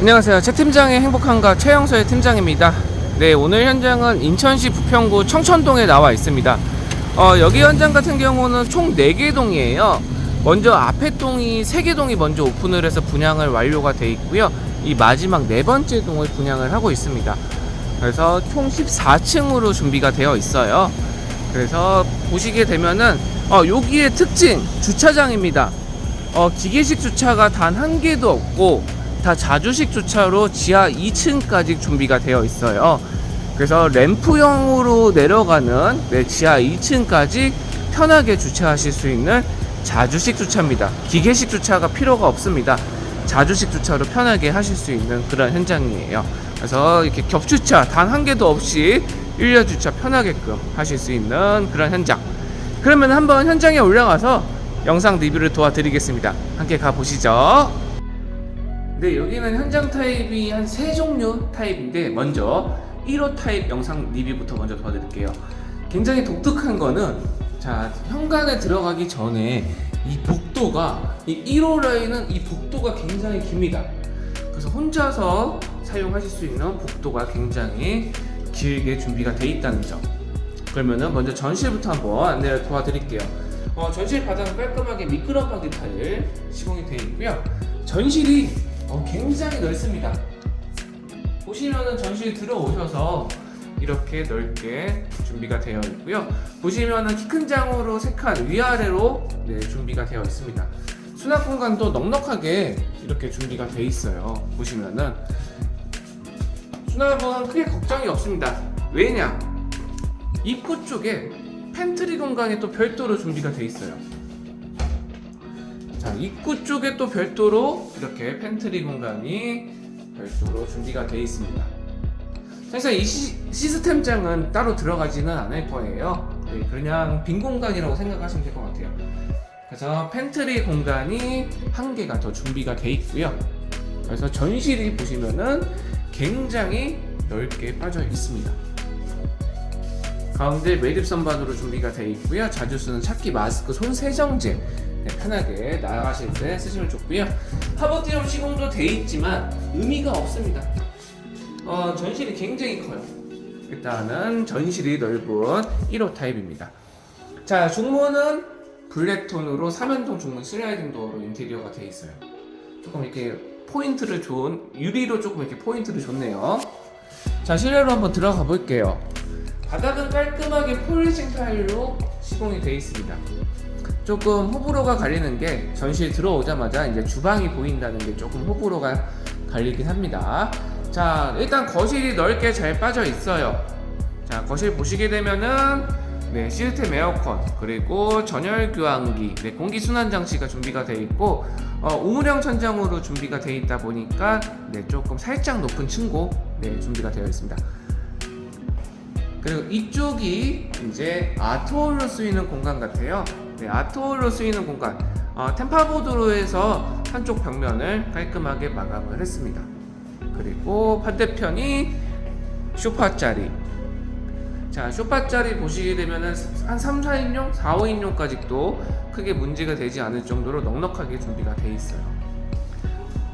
안녕하세요. 최 팀장의 행복한가 최영서의 팀장입니다. 네, 오늘 현장은 인천시 부평구 청천동에 나와 있습니다. 어, 여기 현장 같은 경우는 총 4개 동이에요. 먼저 앞에 동이 3개 동이 먼저 오픈을 해서 분양을 완료가 돼 있고요. 이 마지막 네 번째 동을 분양을 하고 있습니다. 그래서 총 14층으로 준비가 되어 있어요. 그래서 보시게 되면은 어, 여기의 특징 주차장입니다. 어, 기계식 주차가 단 한 개도 없고 다 자주식 주차로 지하 2층까지 준비가 되어 있어요. 그래서 램프형으로 내려가는 네, 지하 2층까지 편하게 주차하실 수 있는 자주식 주차입니다. 기계식 주차가 필요가 없습니다. 자주식 주차로 편하게 하실 수 있는 그런 현장이에요. 그래서 이렇게 겹주차 단 한 개도 없이 일렬 주차 편하게끔 하실 수 있는 그런 현장. 그러면 한번 현장에 올라가서 영상 리뷰를 도와드리겠습니다. 함께 가보시죠. 네, 여기는 현장 타입이 한 세 종류 타입인데 먼저 1호 타입 영상 리뷰부터 먼저 도와드릴게요. 굉장히 독특한 거는 자 현관에 들어가기 전에 이 복도가 이 1호 라인은 이 복도가 굉장히 깁니다. 그래서 혼자서 사용하실 수 있는 복도가 굉장히 길게 준비가 돼 있다는 점. 그러면은 먼저 전실부터 한번 안내를 도와드릴게요. 어, 전실 바닥은 깔끔하게 미끄럼방지 타일 시공이 되어 있고요. 전실이 어, 굉장히 넓습니다. 보시면은 전실 들어오셔서 이렇게 넓게 준비가 되어 있고요. 보시면은 키 큰 장으로 색한 위아래로 네, 준비가 되어 있습니다. 수납 공간도 넉넉하게 이렇게 준비가 돼 있어요. 보시면은 수납은 크게 걱정이 없습니다. 왜냐? 입구 쪽에 팬트리 공간이 또 별도로 준비가 돼 있어요. 자, 입구 쪽에 또 별도로 이렇게 팬트리 공간이 별도로 준비가 돼 있습니다. 사실 이 시, 시스템장은 따로 들어가지는 않을 거예요. 네, 그냥 빈 공간이라고 생각하시면 될 것 같아요. 그래서 팬트리 공간이 한 개가 더 준비가 돼 있고요. 그래서 전실이 보시면은 굉장히 넓게 빠져 있습니다. 가운데 매립 선반으로 준비가 되어 있고요. 자주 쓰는 찾기 마스크, 손 세정제 네, 편하게 나가실 때 쓰시면 좋고요. 하버티엄 시공도 돼 있지만 의미가 없습니다. 어, 전실이 굉장히 커요. 일단은 전실이 넓은 1호 타입입니다. 자, 중문은 블랙톤으로 3연동 중문 슬라이딩 도어로 인테리어가 되어 있어요. 조금 이렇게 포인트를 준 유리로 조금 이렇게 포인트를 줬네요. 자, 실내로 한번 들어가 볼게요. 바닥은 깔끔하게 폴리싱 타일로 시공이 되어 있습니다. 조금 호불호가 갈리는 게 전시에 들어오자마자 이제 주방이 보인다는 게 조금 호불호가 갈리긴 합니다. 자, 일단 거실이 넓게 잘 빠져 있어요. 자, 거실 보시게 되면은 네, 시스템 에어컨 그리고 전열 교환기, 네, 공기 순환 장치가 준비가 되어 있고 어, 우물형 천장으로 준비가 되어 있다 보니까 네, 조금 살짝 높은 층고 네, 준비가 되어 있습니다. 그리고 이쪽이 이제 아트홀로 쓰이는 공간 같아요. 네, 아트홀로 쓰이는 공간. 어, 템파보드로 해서 한쪽 벽면을 깔끔하게 마감을 했습니다. 그리고 반대편이 쇼파 자리. 자, 쇼파 자리 보시게 되면은 한 3, 4인용, 4, 5인용까지도 크게 문제가 되지 않을 정도로 넉넉하게 준비가 돼 있어요.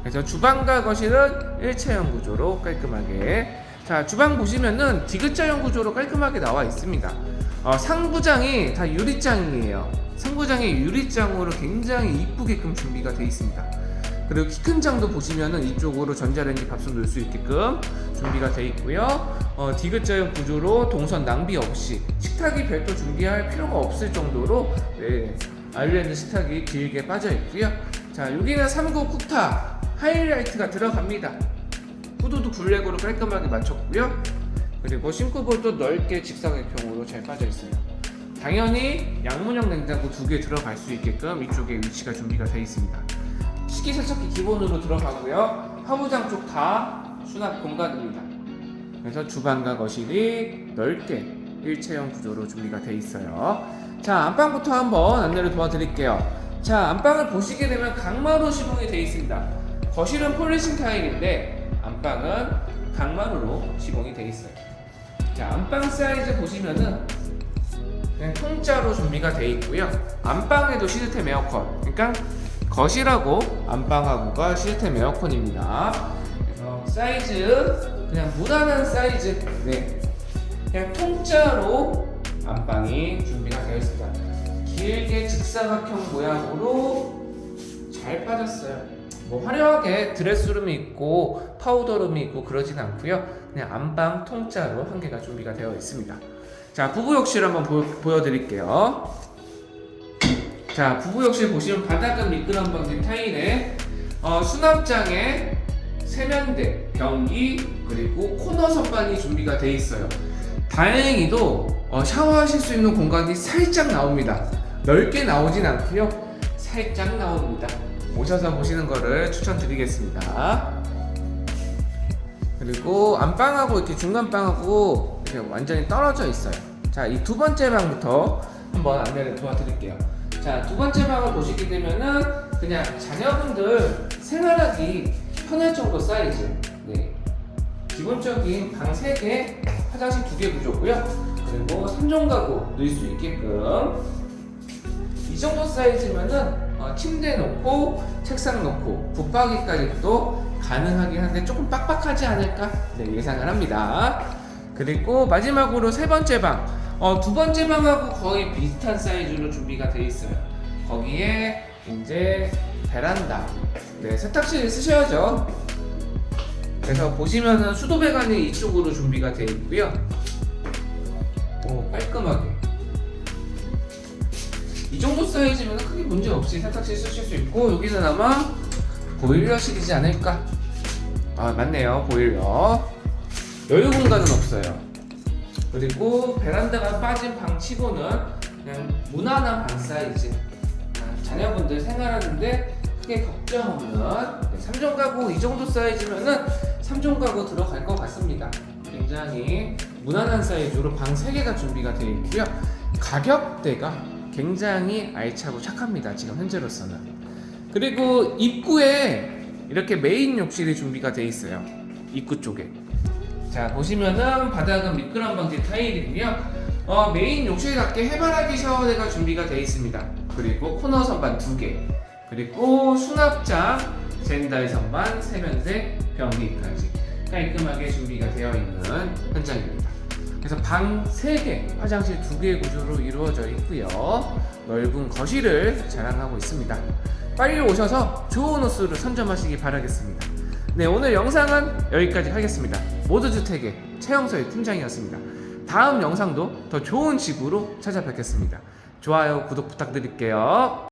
그래서 주방과 거실은 일체형 구조로 깔끔하게 자 주방 보시면은 디귿자형 구조로 깔끔하게 나와 있습니다. 어, 상부장이 다 유리장이에요. 상부장이 유리장으로 굉장히 이쁘게끔 준비가 되어 있습니다. 그리고 키 큰 장도 보시면은 이쪽으로 전자레인지 밥솥 넣을 수 있게끔 준비가 되어 있고요. 어, 디귿자형 구조로 동선 낭비 없이 식탁이 별도 준비할 필요가 없을 정도로 네, 아일랜드 식탁이 길게 빠져 있고요. 자 여기는 3구 쿡탑 하이라이트가 들어갑니다. 후드도 블랙으로 깔끔하게 맞췄고요. 그리고 싱크볼도 넓게 직사각형으로 잘 빠져 있어요. 당연히 양문형 냉장고 두 개 들어갈 수 있게끔 이쪽에 위치가 준비가 되어 있습니다. 식기세척기 기본으로 들어가고요. 화부장 쪽 다 수납 공간입니다. 그래서 주방과 거실이 넓게 일체형 구조로 준비가 되어 있어요. 자 안방부터 한번 안내를 도와드릴게요. 자 안방을 보시게 되면 강마루 시공이 되어 있습니다. 거실은 폴리싱 타일인데 안방은 강마루로 시공이 되어 있어요. 자 안방 사이즈 보시면은 그냥 통짜로 준비가 되어 있고요. 안방에도 시스템 에어컨. 그러니까 거실하고 안방하고가 시스템 에어컨입니다. 그래서 사이즈 그냥 무난한 사이즈 네 그냥 통짜로 안방이 준비가 되어 있습니다 길게 직사각형 모양으로 잘 빠졌어요 뭐 화려하게 드레스룸이 있고 파우더룸이 있고 그러진 않고요 그냥 안방 통짜로 한 개가 준비가 되어 있습니다 자 부부 욕실 한번 보, 보여드릴게요 자 부부 욕실 보시면 바닥은 미끄럼 방지 타일에 어, 수납장에 세면대, 변기 그리고 코너 선반이 준비가 돼 있어요. 다행히도 어, 샤워하실 수 있는 공간이 살짝 나옵니다. 넓게 나오진 않고요. 살짝 나옵니다. 오셔서 보시는 거를 추천드리겠습니다. 그리고 안방하고 이렇게 중간 방하고 이렇게 완전히 떨어져 있어요. 자, 이 두 번째 방부터 한번 안내를 도와드릴게요. 자, 두 번째 방을 보시게 되면은 그냥 자녀분들 생활하기 편할 정도 사이즈. 네. 기본적인 방 3개, 화장실 2개 구조고요. 그리고 3종 가구 넣을 수 있게끔 이 정도 사이즈면은 어, 침대 놓고 책상 놓고 붙박이까지도 가능하긴 한데 조금 빡빡하지 않을까 네, 예상을 합니다. 그리고 마지막으로 세 번째 방, 어, 두 번째 방하고 거의 비슷한 사이즈로 준비가 되어 있어요. 거기에 이제 베란다, 네, 세탁실 쓰셔야죠. 그래서 보시면은 수도 배관이 이쪽으로 준비가 되어 있고요. 오, 깔끔하게. 이 정도 사이즈면 크게 문제 없이 세탁실 쓰실 수 있고 여기는 아마 보일러실이지 않을까? 아 맞네요. 보일러. 여유 공간은 없어요. 그리고 베란다가 빠진 방 치고는 그냥 무난한 방 사이즈. 아, 자녀분들 생활하는데 크게 걱정 없는 네, 3종 가구 이 정도 사이즈면은 3종 가구 들어갈 것 같습니다. 굉장히 무난한 사이즈로 방 3개가 준비가 되어 있고요. 가격대가 굉장히 알차고 착합니다. 지금 현재로서는. 그리고 입구에 이렇게 메인 욕실이 준비가 되어 있어요. 입구 쪽에. 자 보시면은 바닥은 미끄럼 방지 타일이고요. 어, 메인 욕실답게 해바라기 샤워대가 준비가 되어 있습니다. 그리고 코너 선반 두 개. 그리고 수납장, 젠다이 선반, 세면대, 변기까지 깔끔하게 준비가 되어 있는 현장입니다. 그래서 방 3개, 화장실 2개의 구조로 이루어져 있고요. 넓은 거실을 자랑하고 있습니다. 빨리 오셔서 좋은 호수를 선점하시기 바라겠습니다. 네, 오늘 영상은 여기까지 하겠습니다. 모두주택의 최영서의 팀장이었습니다. 다음 영상도 더 좋은 집으로 찾아뵙겠습니다. 좋아요, 구독 부탁드릴게요.